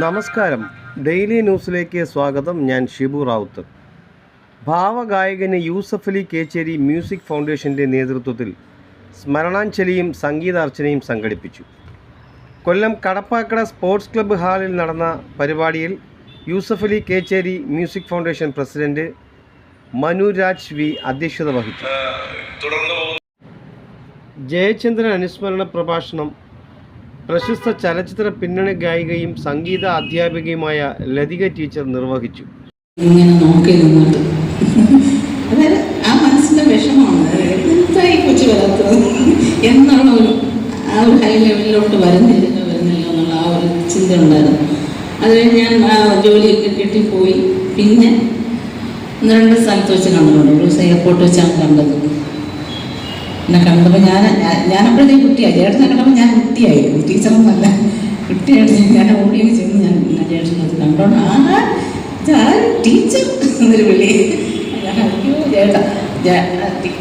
നമസ്കാരം. ഡെയിലി ന്യൂസിലേക്ക് സ്വാഗതം. ഞാൻ ഷിബു റാവുത്ത്. ഭാവഗായകന് യൂസഫ് അലി കേച്ചേരി മ്യൂസിക് ഫൗണ്ടേഷന്റെ നേതൃത്വത്തിൽ സ്മരണാഞ്ജലിയും സംഗീതാർച്ചനയും സംഘടിപ്പിച്ചു. കൊല്ലം കടപ്പാക്കട സ്പോർട്സ് ക്ലബ്ബ് ഹാളിൽ നടന്ന പരിപാടിയിൽ Yusuf Ali Kecheri music foundation president Manuraj V അധ്യക്ഷത വഹിച്ചു. ജയചന്ദ്രൻ അനുസ്മരണ പ്രഭാഷണം പ്രശസ്ത ചലച്ചിത്ര പിന്നണി ഗായികയും സംഗീത അധ്യാപികയുമായ ലതിക ടീച്ചർ നിർവഹിച്ചു. അതായത് ആ ആ ഒരു ഹൈ ലെവലിലോട്ട് ആ ഒരു ചിന്ത ഉണ്ടായിരുന്നു. അത് ഞാൻ ജോലിയൊക്കെ കിട്ടി പോയി പിന്നെ രണ്ട് സ്ഥലത്ത് വെച്ച് കണ്ടിട്ടുണ്ട്. എയർപോർട്ട് വെച്ചാണ് കണ്ടത്. എന്നെ കണ്ടപ്പോൾ ഞാൻ ഞാനപ്പോഴേ കുട്ടിയായി ചേട്ടനെ കണ്ടപ്പോൾ ഞാൻ കുട്ടിയായിരുന്നു ടീച്ചറൊന്നല്ല കുട്ടിയായിട്ട് ഞാൻ ഓടിയും ചെന്ന് ഞാൻ ചേട്ടനത് കണ്ടോണ്ട് ആ ടീച്ചർ എന്നൊരു വിളി. ചേട്ടാ.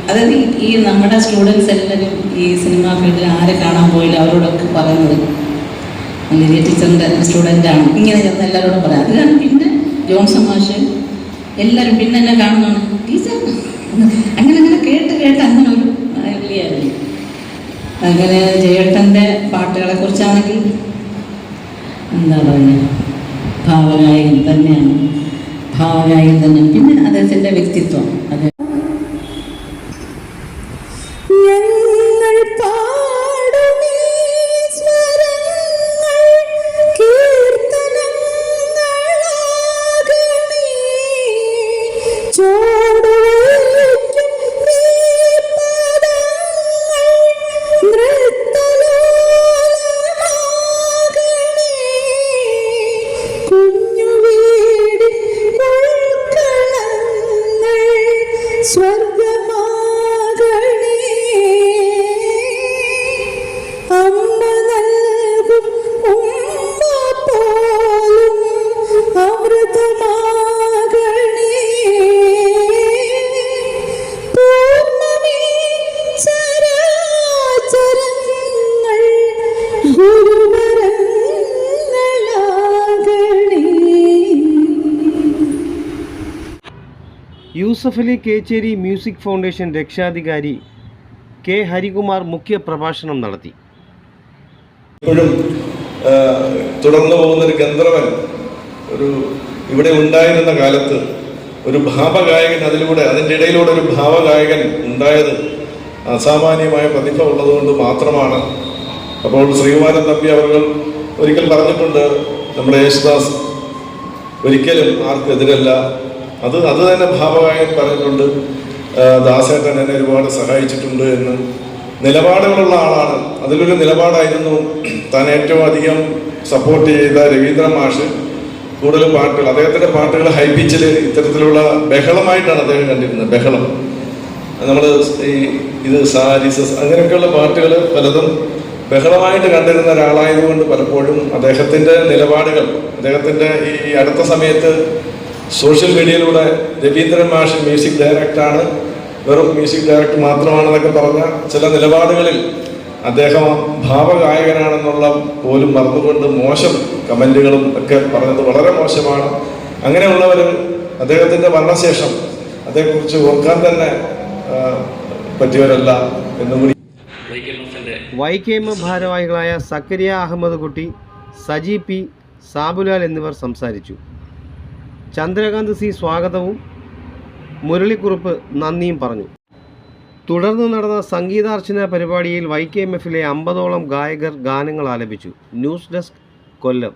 അതായത് ഈ- നമ്മുടെ സ്റ്റുഡൻസ് എല്ലാവരും ഈ സിനിമാ ഫീൽഡിൽ ആരെ കാണാൻ പോയില്ല? അവരോടൊക്കെ പറയുന്നത്. ലിലിയ ടീച്ചറിന്റെ സ്റ്റുഡന്റാണ് ഇങ്ങനെ ചെന്ന് എല്ലാവരോടും പറയാം. അത് കാരണം പിന്നെ ജോൺസൺ മാഷ് എല്ലാവരും പിന്നെ എന്നെ കാണുന്നതാണ്. ടീച്ചർ അങ്ങനെ അങ്ങനെ കേട്ട് കേട്ട് അങ്ങനെ ഒരു വലിയായിരുന്നു അങ്ങനെ ജയേട്ടന്റെ പാട്ടുകളെ കുറിച്ചാണെങ്കിൽ എന്താ പറയുക ഭാവഗായകൻ തന്നെയാണ്. ഭാവഗായകൻ തന്നെയാണ് പിന്നെ അദ്ദേഹത്തിന്റെ വ്യക്തിത്വം. അത് യൂസഫ് അലി കേച്ചേരി മ്യൂസിക് ഫൗണ്ടേഷൻ രക്ഷാധികാരി കെ ഹരികുമാർ മുഖ്യ പ്രഭാഷണം നടത്തി തുടർന്നു പോകുന്ന ഒരു ഗന്ധർവൻ ഒരു ഇവിടെ ഉണ്ടായിരുന്ന കാലത്ത് ഒരു ഭാവഗായകൻ അതിലൂടെ അതിന്റെ ഇടയിലൂടെ ഒരു ഭാവഗായകൻ ഉണ്ടായത് അസാമാന്യമായ പ്രതിഭ ഉള്ളതുകൊണ്ട് മാത്രമാണ്. അപ്പോൾ ശ്രീകുമാരൻ തമ്പി അവർ ഒരിക്കൽ പറഞ്ഞിട്ടുണ്ട് നമ്മുടെ യേശുദാസ് ഒരിക്കലും ആർക്കെതിരല്ല അത് അത് തന്നെ ഭാവമായി പറഞ്ഞിട്ടുണ്ട്. ദാസേട്ടൻ എന്നെ ഒരുപാട് സഹായിച്ചിട്ടുണ്ട് എന്ന്. നിലപാടുകളുള്ള ആളാണ്. അതിലൊരു നിലപാടായിരുന്നു താൻ ഏറ്റവും അധികം സപ്പോർട്ട് ചെയ്ത രവീന്ദ്ര മാഷ്. കൂടുതൽ പാട്ടുകൾ അദ്ദേഹത്തിന്റെ പാട്ടുകൾ ഹൈപിച്ചിൽ ഇത്തരത്തിലുള്ള ബഹളമായിട്ടാണ് അദ്ദേഹം കണ്ടിരുന്നത് ബഹളം. നമ്മൾ ഈ ഇത് സാരിസസ് അങ്ങനെയൊക്കെയുള്ള പാട്ടുകൾ പലതും ബഹളമായിട്ട് കണ്ടിരുന്ന ഒരാളായതുകൊണ്ട് പലപ്പോഴും അദ്ദേഹത്തിന്റെ നിലപാടുകൾ അദ്ദേഹത്തിന്റെ ഈ അടുത്ത സമയത്ത് സോഷ്യൽ മീഡിയയിലൂടെ രവീന്ദ്രൻ മാഷി മ്യൂസിക് ഡയറക്ടറാണ് വെറും മ്യൂസിക് ഡയറക്ടർ മാത്രമാണെന്നൊക്കെ പറഞ്ഞ ചില നിലപാടുകളിൽ അദ്ദേഹം ഭാവഗായകനാണെന്നുള്ള പോലും മറന്നുകൊണ്ട് മോശം കമന്റുകളും ഒക്കെ പറഞ്ഞത് വളരെ മോശമാണ്. അങ്ങനെയുള്ളവർ അദ്ദേഹത്തിന്റെ മരണശേഷം അതേക്കുറിച്ച് ഓർക്കാൻ തന്നെ പറ്റിയവരല്ല പറ്റിയവരല്ല എന്നുകൂടി വൈ കെ എം ഭാരവാഹികളായ സക്കരിയ അഹമ്മദ് കുട്ടി സജി പി സാബുലാൽ എന്നിവർ സംസാരിച്ചു. ചന്ദ്രകാന്ത് സി സ്വാഗതവും മുരളിക്കുറുപ്പ് നന്ദിയും പറഞ്ഞു. തുടർന്ന് നടന്ന സംഗീതാർച്ചന പരിപാടിയിൽ വൈ കെ എം എഫിലെ അമ്പതോളം ഗായകർ ഗാനങ്ങൾ ആലപിച്ചു. News desk Kollam.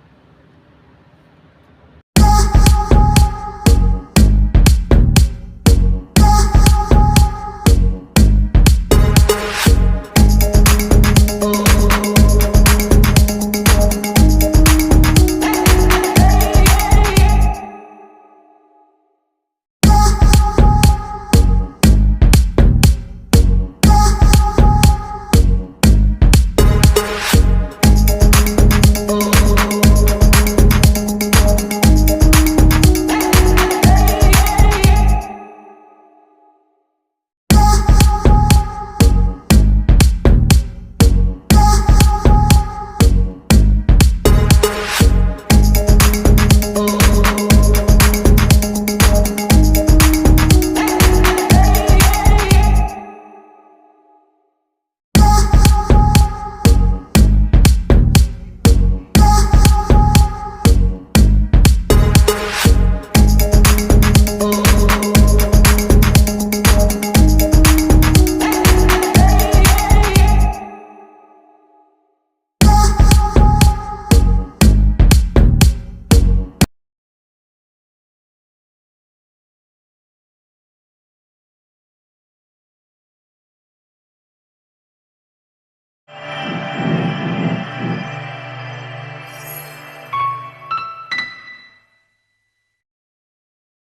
ആ